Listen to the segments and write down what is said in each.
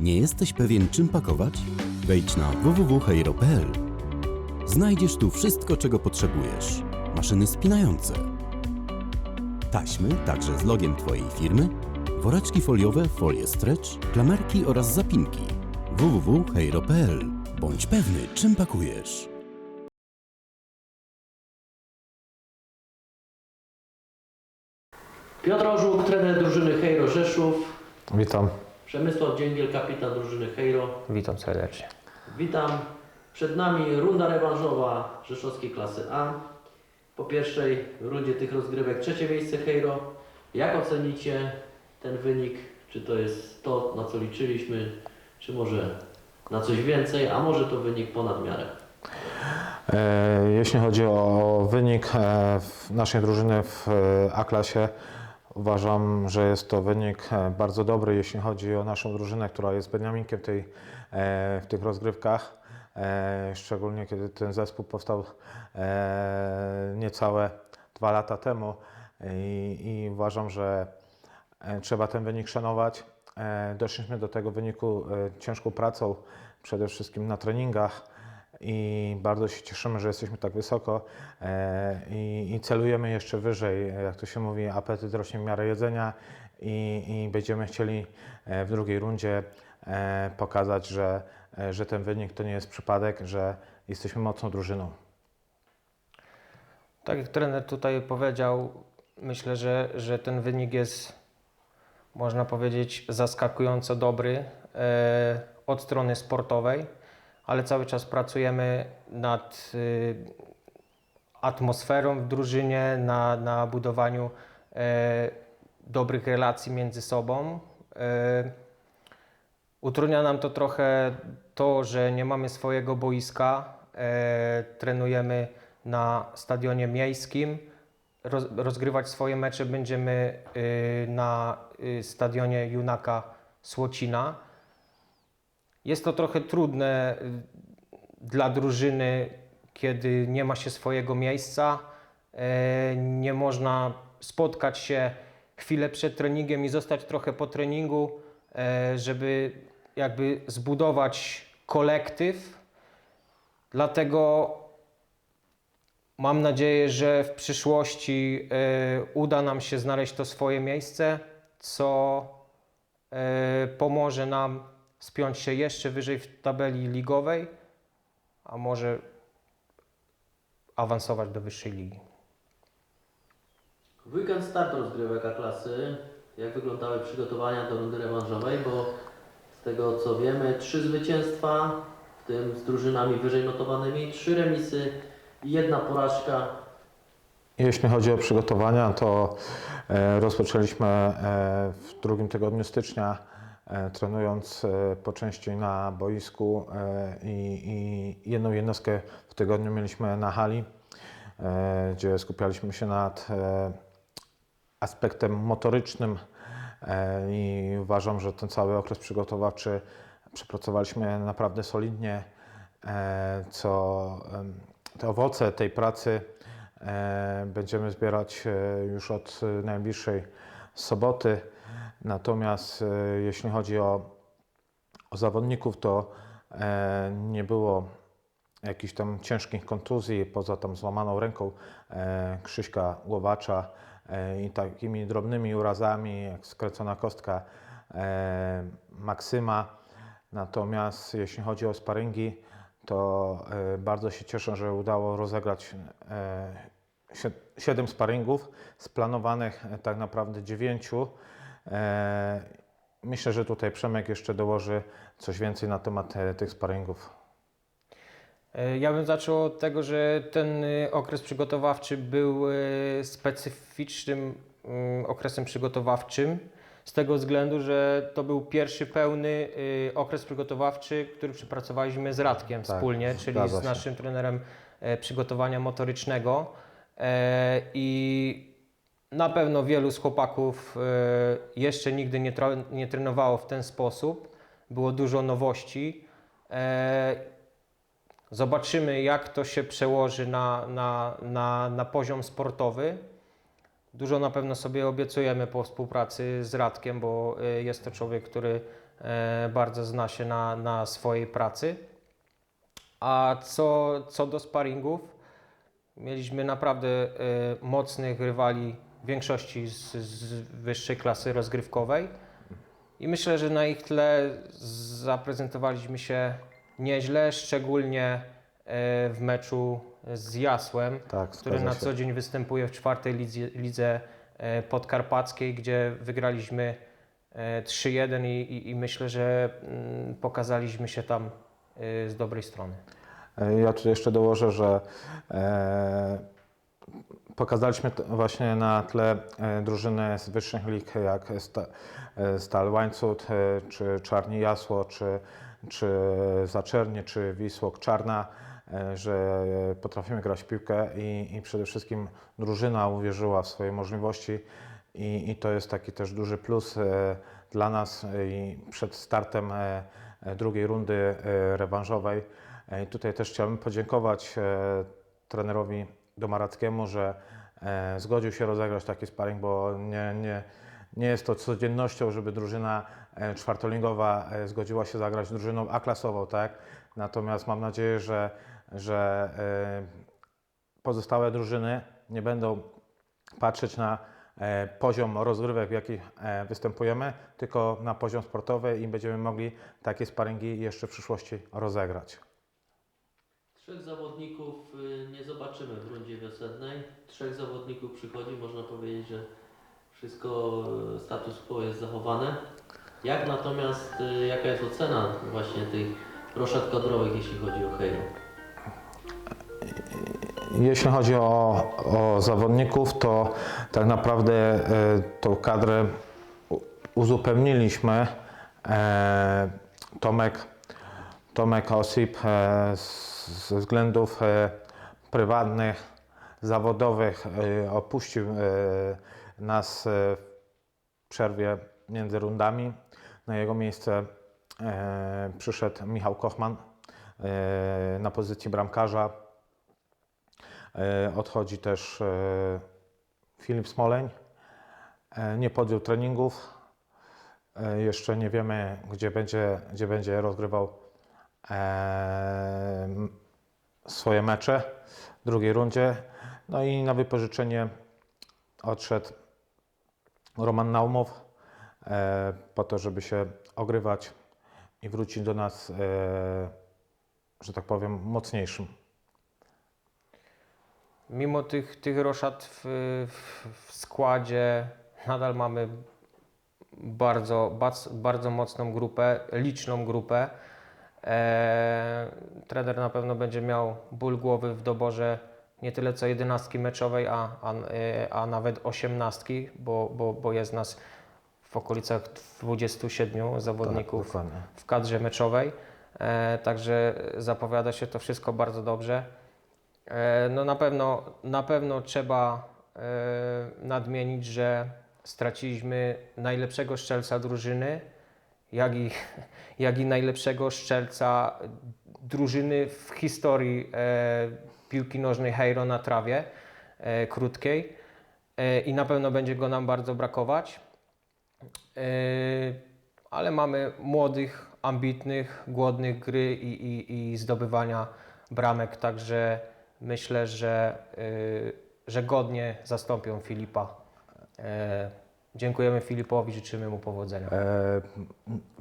Nie jesteś pewien czym pakować? Wejdź na www.heiro.pl. Znajdziesz tu wszystko, czego potrzebujesz. Maszyny spinające, taśmy, także z logiem Twojej firmy, woreczki foliowe, folie stretch, klamerki oraz zapinki. www.heiro.pl. Bądź pewny, czym pakujesz. Piotr Orzuk, trener drużyny Hejro Rzeszów. Witam, Przemysław Dzięgiel, kapitan drużyny Hejro. witam serdecznie. Witam. Przed nami runda rewanżowa rzeszowskiej klasy A. Po pierwszej rundzie tych rozgrywek trzecie miejsce Hejro. Jak ocenicie ten wynik? Czy to jest to, na co liczyliśmy, czy może na coś więcej, a może to wynik ponad miarę? E, Jeśli chodzi o wynik e, naszej drużyny w e, A-klasie, uważam, że jest to wynik e, bardzo dobry, jeśli chodzi o naszą drużynę, która jest Beniaminkiem tej, e, w tych rozgrywkach. E, Szczególnie kiedy ten zespół powstał niecałe dwa lata temu i, i uważam, że trzeba ten wynik szanować. Doszliśmy do tego wyniku ciężką pracą, przede wszystkim na treningach i bardzo się cieszymy, że jesteśmy tak wysoko e, i, i celujemy jeszcze wyżej. Jak to się mówi, apetyt rośnie w miarę jedzenia i, i będziemy chcieli e, w drugiej rundzie e, pokazać, że, że ten wynik to nie jest przypadek, że jesteśmy mocną drużyną. Tak jak trener tutaj powiedział, myślę, że, że ten wynik jest, można powiedzieć, zaskakująco dobry e, od strony sportowej, ale cały czas pracujemy nad y, atmosferą w drużynie, na, na budowaniu e, dobrych relacji między sobą. E, utrudnia nam to trochę to, że nie mamy swojego boiska. Trenujemy na stadionie miejskim. Roz, rozgrywać swoje mecze będziemy y, na y, stadionie Junaka Słocina. Jest to trochę trudne y, dla drużyny, kiedy nie ma się swojego miejsca. E, nie można spotkać się chwilę przed treningiem i zostać trochę po treningu, e, żeby jakby zbudować kolektyw. Dlatego Mam nadzieję, że w przyszłości e, uda nam się znaleźć to swoje miejsce, co pomoże nam spiąć się jeszcze wyżej w tabeli ligowej, a może awansować do wyższej ligi. Weekend start rozgrywek A-klasy. Jak wyglądały przygotowania do rundy rewanżowej? Bo z tego co wiemy, trzy zwycięstwa, w tym z drużynami wyżej notowanymi, trzy remisy i jedna porażka. Jeśli chodzi o przygotowania, to e, rozpoczęliśmy e, w drugim tygodniu stycznia, trenując e, po części na boisku e, i, i jedną jednostkę w tygodniu mieliśmy na hali, e, gdzie skupialiśmy się nad e, aspektem motorycznym e, i uważam, że ten cały okres przygotowawczy przepracowaliśmy naprawdę solidnie, e, co te owoce tej pracy e, będziemy zbierać e, już od e, najbliższej soboty. Natomiast e, jeśli chodzi o, o zawodników, to e, nie było jakichś tam ciężkich kontuzji, poza tam złamaną ręką e, Krzyśka Głowacza i takimi drobnymi urazami, jak skręcona kostka Maksyma. Natomiast jeśli chodzi o sparingi, to bardzo się cieszę, że udało rozegrać 7 sparingów, z planowanych tak naprawdę 9. Myślę, że tutaj Przemek jeszcze dołoży coś więcej na temat e, tych sparingów. E, Ja bym zaczął od tego, że ten okres przygotowawczy był specyficznym mm, okresem przygotowawczym. Z tego względu, że to był pierwszy pełny okres przygotowawczy, który przepracowaliśmy z Radkiem Tak, wspólnie, czyli z naszym trenerem e, przygotowania motorycznego. E, I na pewno wielu z chłopaków e, jeszcze nigdy nie, nie trenowało w ten sposób. Było dużo nowości. E, Zobaczymy, jak to się przełoży na, na, na, na poziom sportowy. Dużo na pewno sobie obiecujemy po współpracy z Radkiem, bo y, jest to człowiek, który e, bardzo zna się na, na swojej pracy. A co, co do sparingów, mieliśmy naprawdę e, mocnych rywali większości z, z wyższej klasy rozgrywkowej. I myślę, że na ich tle zaprezentowaliśmy się nieźle, szczególnie e, w meczu z Jasłem, Tak, który na co dzień występuje w czwartej lidze, lidze e, podkarpackiej, gdzie wygraliśmy e, 3-1 i, i, i myślę, że mm, pokazaliśmy się tam e, z dobrej strony. E, Ja tu jeszcze dołożę, że e, pokazaliśmy właśnie na tle e, drużyny z wyższych lig, jak e, Stal Łańcut, e, czy Czarni Jasło, czy, czy Zaczernie, czy Wisłok Czarna, że potrafimy grać piłkę i, i przede wszystkim drużyna uwierzyła w swoje możliwości i, i to jest taki też duży plus dla nas i przed startem drugiej rundy rewanżowej. I tutaj też chciałbym podziękować e, trenerowi Domarackiemu, że e, zgodził się rozegrać taki sparring, bo nie, nie, nie jest to codziennością, żeby drużyna e, czwartoligowa e, zgodziła się zagrać drużyną A-klasową, tak? Natomiast mam nadzieję, że, że e, pozostałe drużyny nie będą patrzeć na e, poziom rozgrywek, w jakich e, występujemy, tylko na poziom sportowy i będziemy mogli takie sparingi jeszcze w przyszłości rozegrać. Trzech zawodników y, nie zobaczymy w rundzie wiosennej. Trzech zawodników przychodzi, można powiedzieć, że wszystko y, status quo jest zachowane. Jak natomiast, y, jaka jest ocena właśnie tych roszad kadrowych, jeśli chodzi o Hejro? Jeśli chodzi o, o zawodników, to tak naprawdę e, tą kadrę uzupełniliśmy. E, Tomek, Tomek Osip e, z- ze względów e, prywatnych, zawodowych e, opuścił e, nas w przerwie między rundami. Na jego miejsce przyszedł Michał Kochman na pozycji bramkarza. Odchodzi też Filip Smoleń. Nie podjął treningów. Jeszcze nie wiemy, gdzie będzie, gdzie będzie rozgrywał swoje mecze w drugiej rundzie. No i na wypożyczenie odszedł Roman Naumow e, po to, żeby się ogrywać i wrócić do nas, e, że tak powiem, mocniejszym. Mimo tych, tych roszad w, w, w składzie nadal mamy bardzo, bardzo, mocną grupę, liczną grupę. E, trener na pewno będzie miał ból głowy w doborze nie tyle co jedenastki meczowej, a, a, e, a nawet osiemnastki, bo, bo, bo jest nas w okolicach 27 zawodników Tak, w kadrze meczowej. E, także zapowiada się to wszystko bardzo dobrze. E, no na pewno, na pewno trzeba e, nadmienić, że straciliśmy najlepszego strzelca drużyny, jak i, jak i najlepszego strzelca drużyny w historii e, piłki nożnej Hejro na trawie e, krótkiej e, i na pewno będzie go nam bardzo brakować. E, ale mamy młodych, ambitnych, głodnych gry i, i, i zdobywania bramek, także myślę, że, y, że godnie zastąpią Filipa. E, dziękujemy Filipowi, życzymy mu powodzenia. E,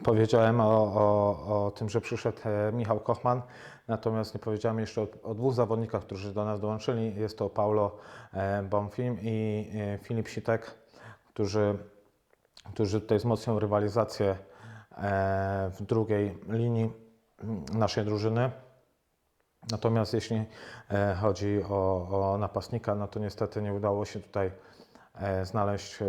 powiedziałem o, o, o tym, że przyszedł e, Michał Kochman, natomiast nie powiedziałem jeszcze o, o dwóch zawodnikach, którzy do nas dołączyli. Jest to Paulo e, Bonfim i e, Filip Sitek, którzy, którzy tutaj wzmocnią rywalizację w drugiej linii naszej drużyny. Natomiast jeśli chodzi o, o napastnika, no to niestety nie udało się tutaj znaleźć e,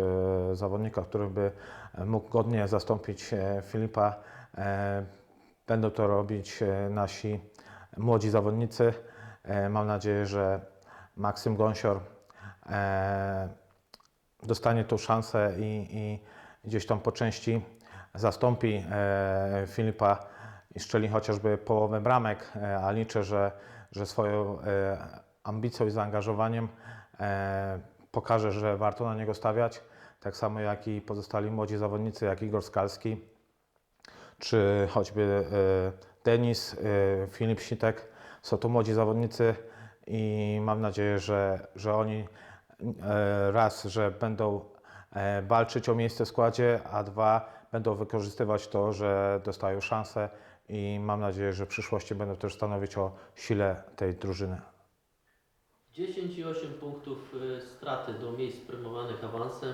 zawodnika, który by e, mógł godnie zastąpić e, Filipa. E, Będą to robić e, nasi młodzi zawodnicy. E, Mam nadzieję, że Maksym Gąsior e, dostanie tą szansę i, i gdzieś tam po części zastąpi e, Filipa i strzeli chociażby połowę bramek, e, a liczę, że, że swoją e, ambicją i zaangażowaniem e, pokaże, że warto na niego stawiać. Tak samo jak i pozostali młodzi zawodnicy, jak Igor Skalski, czy choćby e, Denis, e, Filip Sitek. Są to młodzi zawodnicy i mam nadzieję, że, że oni e, raz, że będą walczyć o miejsce w składzie, a dwa, będą wykorzystywać to, że dostają szansę i mam nadzieję, że w przyszłości będą też stanowić o sile tej drużyny. 10 i 8 punktów y, straty do miejsc premiowanych awansem.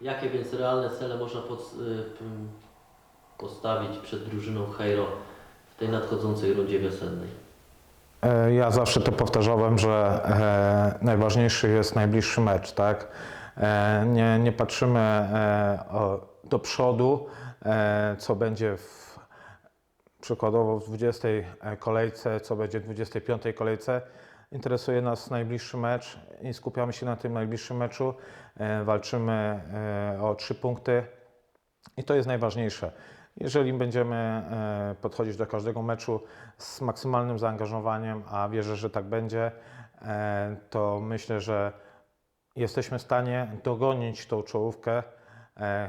Jakie więc realne cele można pod, y, postawić przed drużyną Hejro w tej nadchodzącej rundzie wiosennej? E, Ja zawsze to powtarzałem, że e, najważniejszy jest najbliższy mecz, tak? E, nie, nie patrzymy do przodu, co będzie w, przykładowo w 20 kolejce, co będzie w 25 kolejce. Interesuje nas najbliższy mecz i skupiamy się na tym najbliższym meczu. E, walczymy e, o trzy punkty i to jest najważniejsze. Jeżeli będziemy e, podchodzić do każdego meczu z maksymalnym zaangażowaniem, a wierzę, że tak będzie, to myślę, że jesteśmy w stanie dogonić tą czołówkę,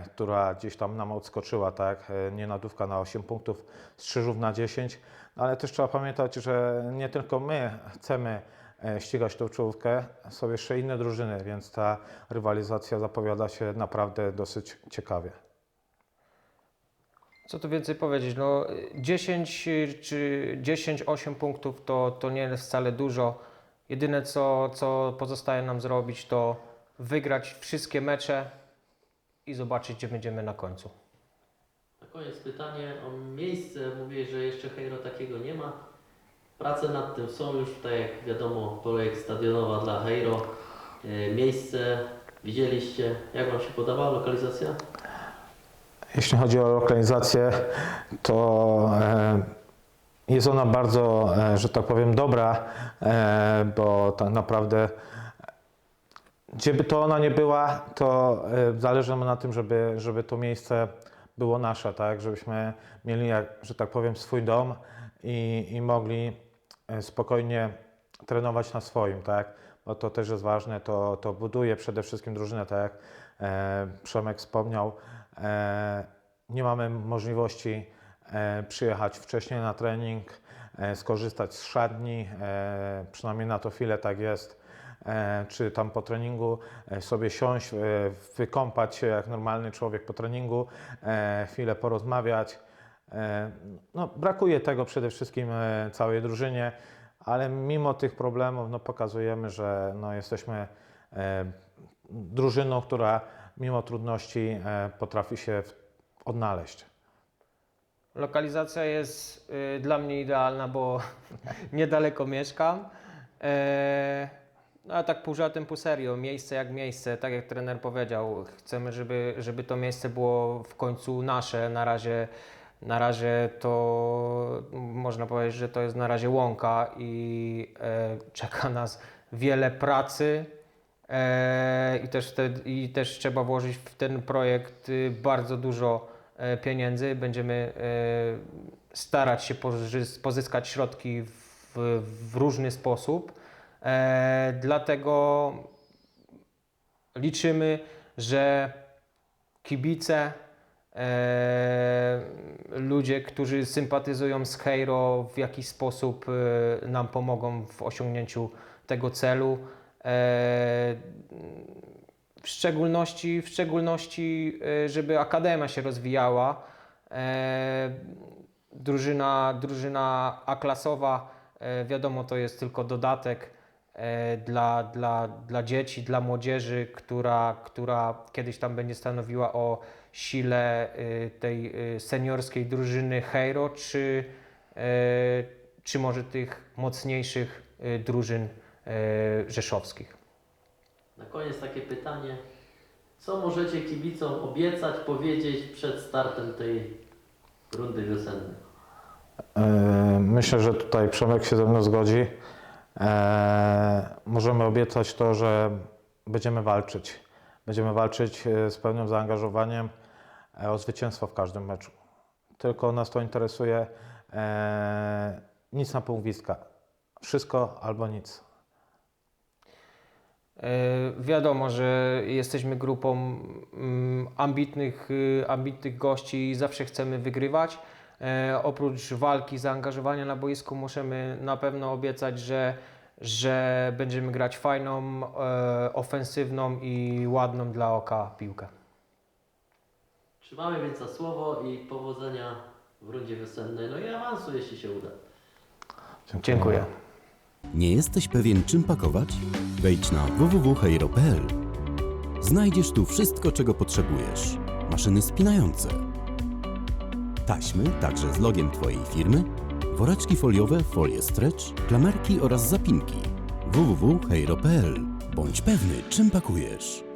która gdzieś tam nam odskoczyła, tak? E, Nie nadówka na 8 punktów, Strzyżów na 10, ale też trzeba pamiętać, że nie tylko my chcemy e, ścigać tą czołówkę, są jeszcze inne drużyny, więc ta rywalizacja zapowiada się naprawdę dosyć ciekawie. Co tu więcej powiedzieć? No, 10 czy 10-8 punktów to, to nie jest wcale dużo. Jedyne co, co pozostaje nam zrobić to wygrać wszystkie mecze i zobaczyć gdzie będziemy na końcu. Na koniec pytanie o miejsce. Mówię, że jeszcze Hejro takiego nie ma. Prace nad tym są już, tak jak wiadomo, projekt stadionowa dla Hejro. E, Miejsce widzieliście. Jak Wam się podobała lokalizacja? Jeśli chodzi o lokalizację, to e, jest ona bardzo, e, że tak powiem, dobra, bo tak naprawdę gdzie by to ona nie była, to e, zależy nam na tym, żeby, żeby to miejsce było nasze, tak? Żebyśmy mieli, że tak powiem, swój dom i, i mogli e, spokojnie trenować na swoim, tak? Bo to też jest ważne, to, to buduje przede wszystkim drużynę, tak jak e, Przemek wspomniał. E, nie mamy możliwości e, przyjechać wcześniej na trening, e, skorzystać z szatni, e, przynajmniej na to chwilę tak jest, czy tam po treningu e, sobie siąść, e, wykąpać się jak normalny człowiek po treningu, e, chwilę porozmawiać. E, No, brakuje tego przede wszystkim e, całej drużynie, ale mimo tych problemów no, pokazujemy, że no, jesteśmy e, drużyną, która mimo trudności e, potrafi się odnaleźć. Lokalizacja jest dla mnie idealna, bo niedaleko mieszkam. E, no a tak pół żartem, pół serio, miejsce jak miejsce, tak jak trener powiedział, chcemy, żeby, żeby to miejsce było w końcu nasze. Na razie, na razie to można powiedzieć, że to jest na razie łąka i e, czeka nas wiele pracy. E, I też, wtedy, I też trzeba włożyć w ten projekt y, bardzo dużo e, pieniędzy. Będziemy e, starać się pozy- pozyskać środki w, w różny sposób. E, Dlatego liczymy, że kibice, e, ludzie, którzy sympatyzują z Hejro w jakiś sposób e, nam pomogą w osiągnięciu tego celu. E, w szczególności, w szczególności, e, żeby akademia się rozwijała. E, drużyna, drużyna A-klasowa, e, wiadomo, to jest tylko dodatek dla, dla, dla dzieci, dla młodzieży, która, która kiedyś tam będzie stanowiła o sile e, tej e, seniorskiej drużyny Hejro, czy, e, czy może tych mocniejszych e, drużyn e, rzeszowskich. Na koniec takie pytanie. Co możecie kibicom obiecać, powiedzieć przed startem tej rundy wiosennej? E, Myślę, że tutaj Przemek się ze mną zgodzi. E, Możemy obiecać to, że będziemy walczyć. Będziemy walczyć e, z pełnym zaangażowaniem e, o zwycięstwo w każdym meczu. Tylko nas to interesuje. Nic na pół gwizdka. Wszystko albo nic. Wiadomo, że jesteśmy grupą mm, ambitnych, y, ambitnych gości i zawsze chcemy wygrywać. E, Oprócz walki, zaangażowania na boisku możemy na pewno obiecać, że, że będziemy grać fajną, e, ofensywną i ładną dla oka piłkę. Trzymamy więc za słowo i powodzenia w rundzie wiosennej, no i awansu, jeśli się uda. Dziękuję. Nie jesteś pewien, czym pakować? Wejdź na www.heiro.pl. Znajdziesz tu wszystko, czego potrzebujesz. Maszyny spinające, taśmy, także z logiem Twojej firmy, woreczki foliowe, folie stretch, klamerki oraz zapinki. www.heiro.pl. Bądź pewny, czym pakujesz.